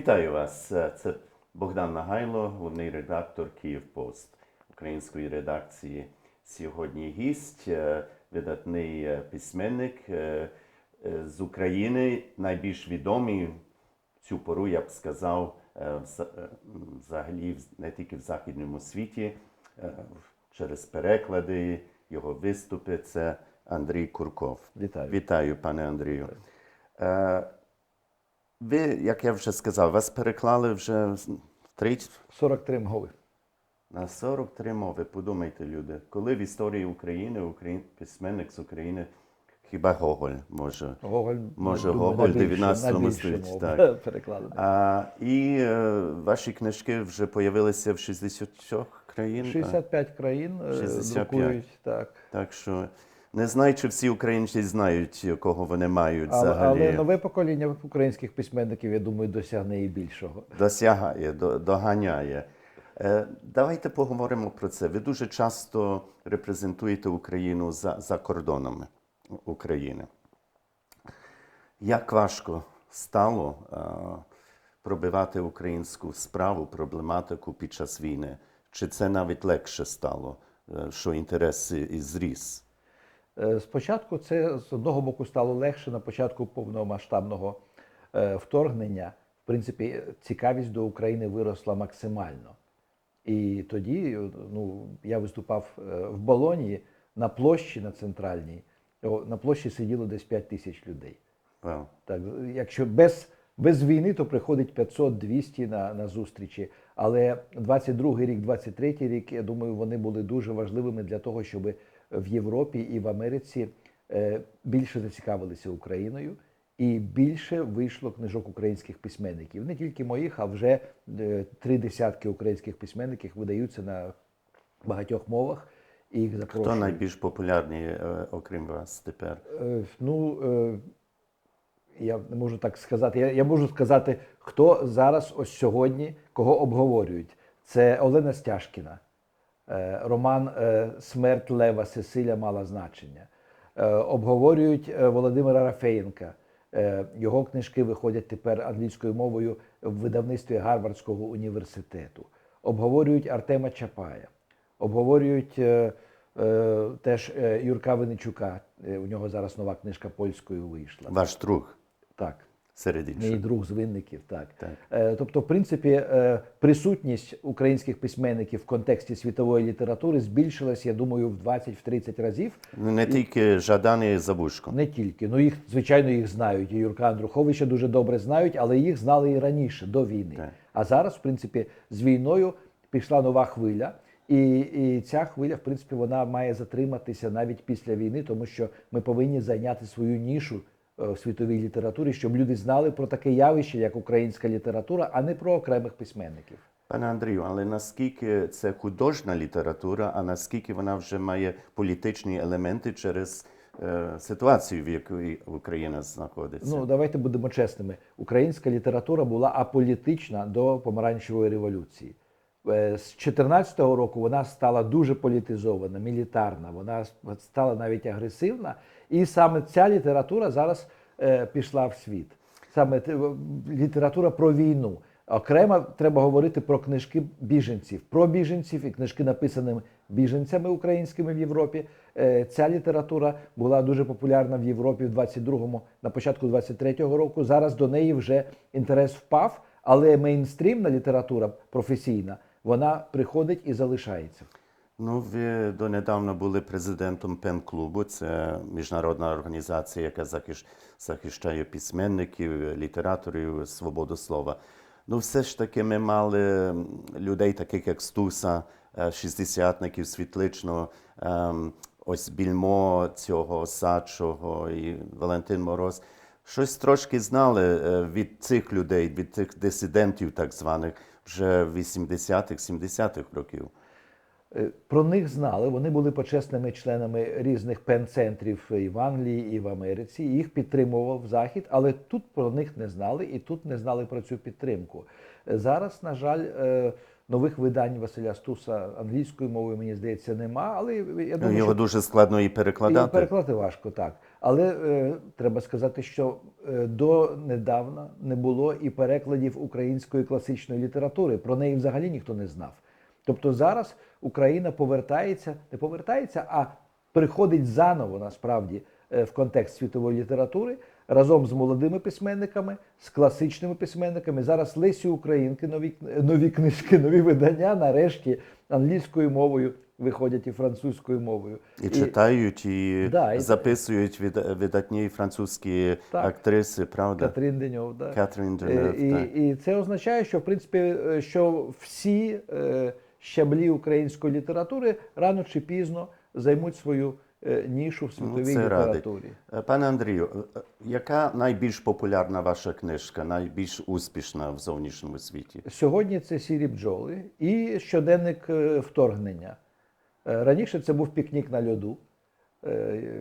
Вітаю вас. Це Богдан Нагайло, головний редактор Київ Пост української редакції. Сьогодні гість, е, видатний е, письменник е, з України, найбільш відомий в цю пору, я б сказав, взагалі не тільки в західному світі, через переклади, його виступи. Це Андрій Курков. Вітаю. Вітаю, пане Андрію. Е, Ви, як я вже сказав, вас переклали вже з- в три, 43 мови. на 43 мови. Подумайте, люди, коли в історії України Україн, письменник з України, хіба Гоголь може. Гоголь, Може, думаю, Гоголь на більше- 19 на столітті, так. А, і е, ваші книжки вже появилися в 60 країн. а? 65 країн е, 65. друкують, так. Так що не знаю, чи всі українці знають, кого вони мають Але, взагалі. але нове покоління українських письменників, я думаю, досягне і більшого. досягає, до- доганяє. Е, Давайте поговоримо про це. Ви дуже часто репрезентуєте Україну за, за кордонами України. Як важко стало е, пробивати українську справу, проблематику під час війни? Чи це навіть легше стало, е, що інтерес і зріс? Е, Спочатку це з одного боку стало легше на початку повномасштабного е, вторгнення. В принципі, цікавість до України виросла максимально. І тоді ну, я виступав е, в Болонії на площі на центральній. На площі сиділо десь 5 тисяч людей. Вау. Так, якщо без, без війни, то приходить 500-200 на, на зустрічі. Але 22-й рік, 23-й рік, я думаю, вони були дуже важливими для того, щоб в Європі і в Америці е, більше зацікавилися Україною. І більше вийшло книжок українських письменників. Не тільки моїх, а вже е, три десятки українських письменників видаються на багатьох мовах. І їх Хто найбільш популярний, е, окрім вас тепер? Ну, я не можу так сказати. Я, я можу сказати, хто зараз, ось сьогодні, кого обговорюють. Це Олена Стяжкіна. Е, Роман е, Смерть Лева Сесиля мала значення. Е, Обговорюють Володимира Рафеєнка. Його книжки виходять тепер англійською мовою в видавництві Гарвардського університету. Обговорюють Артема Чапая. Обговорюють е, е, теж Юрка Винничука. Е, У нього зараз нова книжка польською вийшла. Ваш друг Так. Серед Мій друг з винників, так. Так. Е, Тобто, в принципі, е, присутність українських письменників в контексті світової літератури збільшилась, я думаю, в 20-30 разів. Ну, Не тільки Жадан і Забушко. Не тільки. Ну їх, звичайно, їх знають. І Юрка Андруховича дуже добре знають, але їх знали і раніше, до війни. Так. А зараз, в принципі, з війною пішла нова хвиля. І, і ця хвиля, в принципі, вона має затриматися навіть після війни, тому що ми повинні зайняти свою нішу в світовій літературі, щоб люди знали про таке явище, як українська література, а не про окремих письменників. Пане Андрію, але наскільки це художня література, а наскільки вона вже має політичні елементи через е, ситуацію, в якій Україна знаходиться? Ну, давайте будемо чесними. Українська література була аполітична до помаранчевої революції. Е, З 14-го року вона стала дуже політизована, мілітарна, вона стала навіть агресивна. І саме ця література зараз е, пішла в світ. Саме те- література про війну. Окремо треба говорити про книжки біженців, про біженців і книжки, написані біженцями українськими в Європі. Е, Ця література була дуже популярна в Європі в 22-му, на початку 23-го року. Зараз до неї вже інтерес впав, але мейнстрімна література професійна вона приходить і залишається. Ну, ви донедавна були президентом пен-клубу. Це міжнародна організація, яка захищає письменників, літераторів, свободу слова. Ну, все ж таки, ми мали людей, таких як Стуса, е, шістдесятників, Світличного, ем, ось Більмо цього Садчого і Валентин Мороз. Щось трошки знали е, від цих людей, від цих дисидентів, так званих, вже 80-х, 70-х років. Е, Про них знали. Вони були почесними членами різних пен-центрів і в Англії, і в Америці. Їх підтримував Захід, але тут про них не знали, і тут не знали про цю підтримку. Е, Зараз, на жаль, е, Нових видань Василя Стуса англійською мовою, мені здається, нема. Але я Ну, думаю, його що дуже складно і і перекладати. перекладати важко, так. Але е, треба сказати, що е, до недавна не було і перекладів української класичної літератури. Про неї взагалі ніхто не знав. Тобто зараз Україна повертається, не повертається, а приходить заново насправді е, в контекст світової літератури разом з молодими письменниками, з класичними письменниками. Зараз Лесі Українки, нові, нові книжки, нові видання, нарешті англійською мовою виходять і французькою мовою. І читають, і Да, і- записують від, видатні французькі Так. актриси, правда? Катрін Деньов, да. Катрін Е, Денев, так. і, і це означає, що в принципі, е, що всі е, щаблі української літератури рано чи пізно займуть свою е, нішу в світовій Ну, це літературі. Е, Пане Андрію, е, яка найбільш популярна ваша книжка, найбільш успішна в зовнішньому світі? Сьогодні це сірі бджоли і щоденник вторгнення. Раніше це був пікнік на льоду,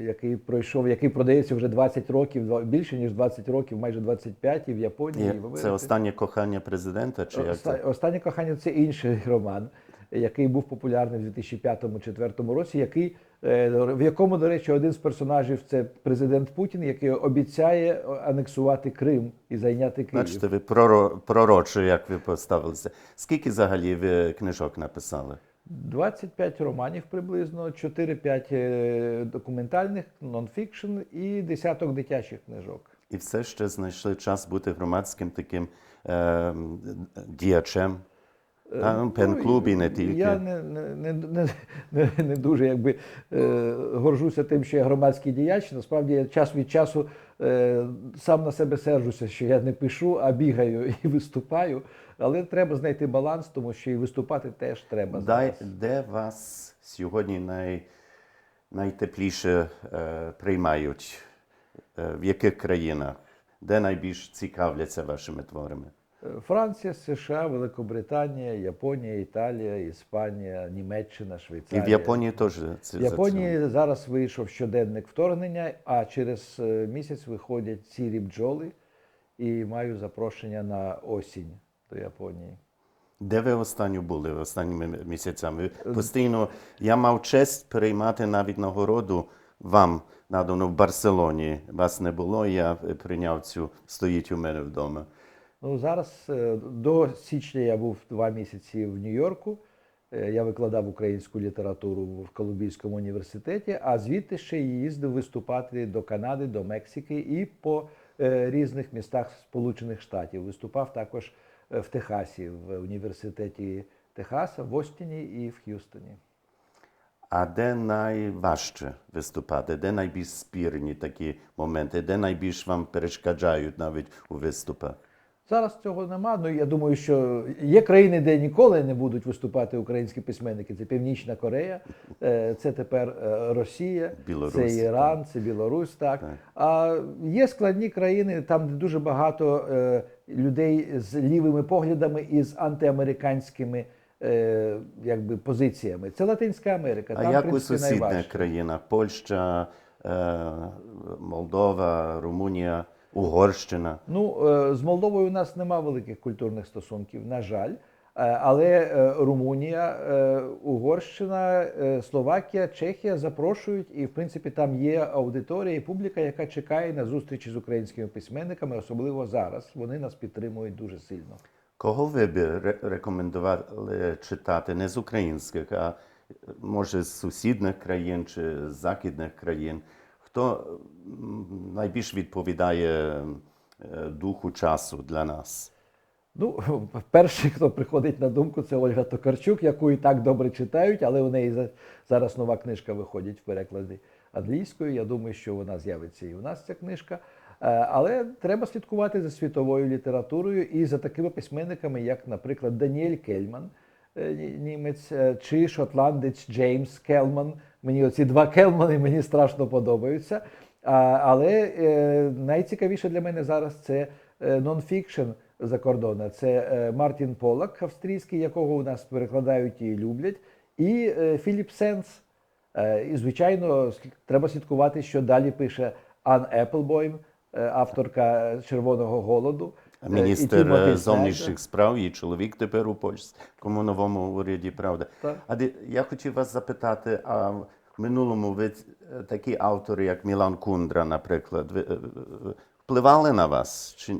який пройшов, який продається вже 20 років, більше ніж 20 років, майже 25 і в Японії, і в Америці. Це останнє кохання президента? Чи як це? Останнє кохання це інший роман, який був популярний в 2005-2004 році, який, е, в якому, до речі, один з персонажів це президент Путін, який обіцяє анексувати Крим і зайняти Київ. Бачите, ви проро, як ви поставилися. Скільки взагалі ви книжок написали? 25 романів приблизно, 4-5 е, документальних, нонфікшн і десяток дитячих книжок. І все ще знайшли час бути громадським таким е, діячем. Та, ну, пен-клуб і не тільки. Я не, не, не, не, не, не дуже якби, е, горжуся тим, що я громадський діяч. Насправді я час від часу е, сам на себе сержуся, що я не пишу, а бігаю і виступаю. Але треба знайти баланс, тому що і виступати теж треба. Дай, де вас сьогодні най, найтепліше е, приймають? Е, в яких країнах? Де найбільш цікавляться вашими творами? Е, Франція, США, Великобританія, Японія, Італія, Іспанія, Німеччина, Швейцарія. І в Японії теж це В Японії зараз вийшов щоденник вторгнення, а через е, місяць виходять сірі бджоли і маю запрошення на осінь до Японії. Де ви останню були останніми місяцями? Постійно я мав честь приймати навіть нагороду вам надано в Барселоні. Вас не було, я прийняв цю, стоїть у мене вдома. Ну зараз е, до січня я був два місяці в Нью-Йорку. Е, Я викладав українську літературу в Колумбійському університеті, а звідти ще їздив виступати до Канади, до Мексики і по е, різних містах Сполучених Штатів. Виступав також в Техасі, в університеті Техаса, в Остіні і в Х'юстоні. А де найважче виступати? Де найбільш спірні такі моменти? Де найбільш вам перешкоджають навіть у виступах? Зараз цього нема. Ну я думаю, що є країни, де ніколи не будуть виступати українські письменники. Це Північна Корея, е, це тепер е, Росія, Білорусь, це Іран, це Білорусь. Так. А є складні країни, там де дуже багато е, людей з лівими поглядами і з антиамериканськими якби, позиціями. Це Латинська Америка. А там, як у принципі, сусідних найважче. країнах? Польща, Молдова, Румунія, Угорщина. Ну, е, з Молдовою у нас нема великих культурних стосунків, на жаль. Е, Але е, Румунія, Угорщина, Словакія, Чехія запрошують, і в принципі там є аудиторія і публіка, яка чекає на зустрічі з українськими письменниками, особливо зараз. Вони нас підтримують дуже сильно. Кого ви б ре- рекомендували читати не з українських, а може з сусідних країн чи з західних країн? Хто найбільш відповідає е, духу часу для нас? Ну, перший, хто приходить на думку, це Ольга Токарчук, яку і так добре читають, але у неї зараз нова книжка виходить в перекладі англійською. Я думаю, що вона з'явиться і у нас ця книжка. Е, Але треба слідкувати за світовою літературою і за такими письменниками, як, наприклад, Даніель Кельман, е, німець, чи шотландець Джеймс Келман. Мені оці два Келмани мені страшно подобаються. А, Але е, найцікавіше для мене зараз це е, нонфікшн за кордону. Це е, Мартін Полак, австрійський, якого у нас перекладають і люблять, і е, Філіп Сенс. Е, І, звичайно, треба слідкувати, що далі пише Ан Еплбойм, е, авторка Червоного голоду. Міністр Тімоті е, зовнішніх справ і чоловік тепер у польському новому уряді, правда. Так. А я хотів вас запитати, а в минулому ви е, такі автори, як Мілан Кундра, наприклад, ви, е, е, впливали на вас? Чи,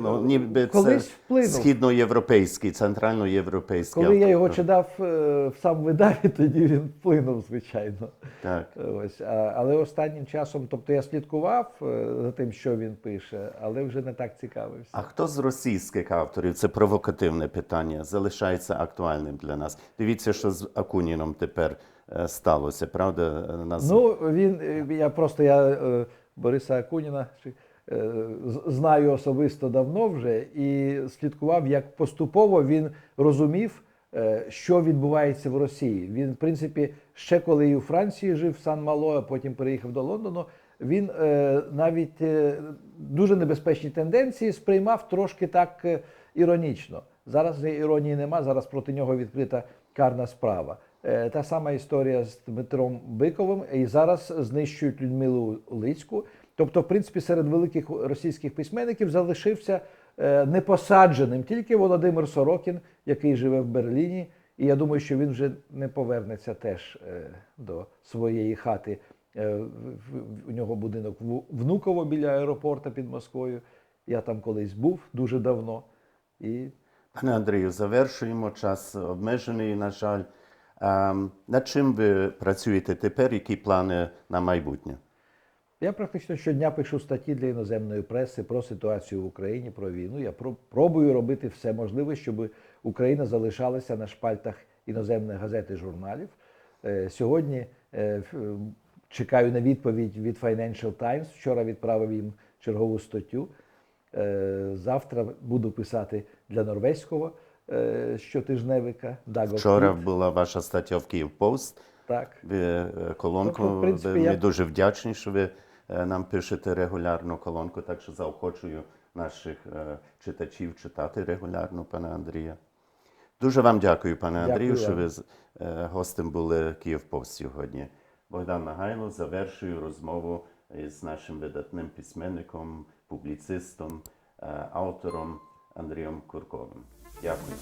ну, ніби колись це вплинув. східноєвропейський, центральноєвропейський Коли я автор. його читав е, в сам видаві, тоді він вплинув, звичайно. Так. Ось, а, але останнім часом, тобто я слідкував е, за тим, що він пише, але вже не так цікавився. А хто з російських авторів, це провокативне питання, залишається актуальним для нас? Дивіться, що з Акуніном тепер е, сталося, правда? Е, Нас... Ну, він, е, я просто я е, Бориса Акуніна чи, е, знаю особисто давно вже і слідкував, як поступово він розумів, е, що відбувається в Росії. Він, в принципі, ще коли і у Франції жив Сан-Мало, а потім переїхав до Лондону. Він е, навіть е, дуже небезпечні тенденції сприймав трошки так е, іронічно. Зараз іронії нема, зараз проти нього відкрита карна справа. Е, Та сама історія з Дмитром Биковим, і зараз знищують Людмилу Лицьку. Тобто, в принципі, серед великих російських письменників залишився е, непосадженим тільки Володимир Сорокін, який живе в Берліні. І я думаю, що він вже не повернеться теж е, до своєї хати. Е, У нього будинок Внуково біля аеропорту під Москвою. Я там колись був дуже давно. І Пане Андрію, завершуємо час обмежений, на жаль. А, над чим ви працюєте тепер? Які плани на майбутнє? Я практично щодня пишу статті для іноземної преси про ситуацію в Україні, про війну. Я про- пробую робити все можливе, щоб Україна залишалася на шпальтах іноземних газет і журналів. Е, Сьогодні е, е, чекаю на відповідь від Financial Times. Вчора відправив їм чергову статтю. Завтра буду писати для норвезького щотижневика Dago Вчора була ваша стаття в Київ Пост. Так. Ви колонку. Тобто, в принципі, ми я- дуже вдячні, що ви нам пишете регулярну колонку, так що заохочую наших е, читачів читати регулярно, пане Андрія. Дуже вам дякую, пане Андрію, що ви з- е, гостем були Київ Пост сьогодні. Богдан Нагайло завершую розмову із нашим видатним письменником, публіцистом, е, автором Андрієм Курковим. Дякую.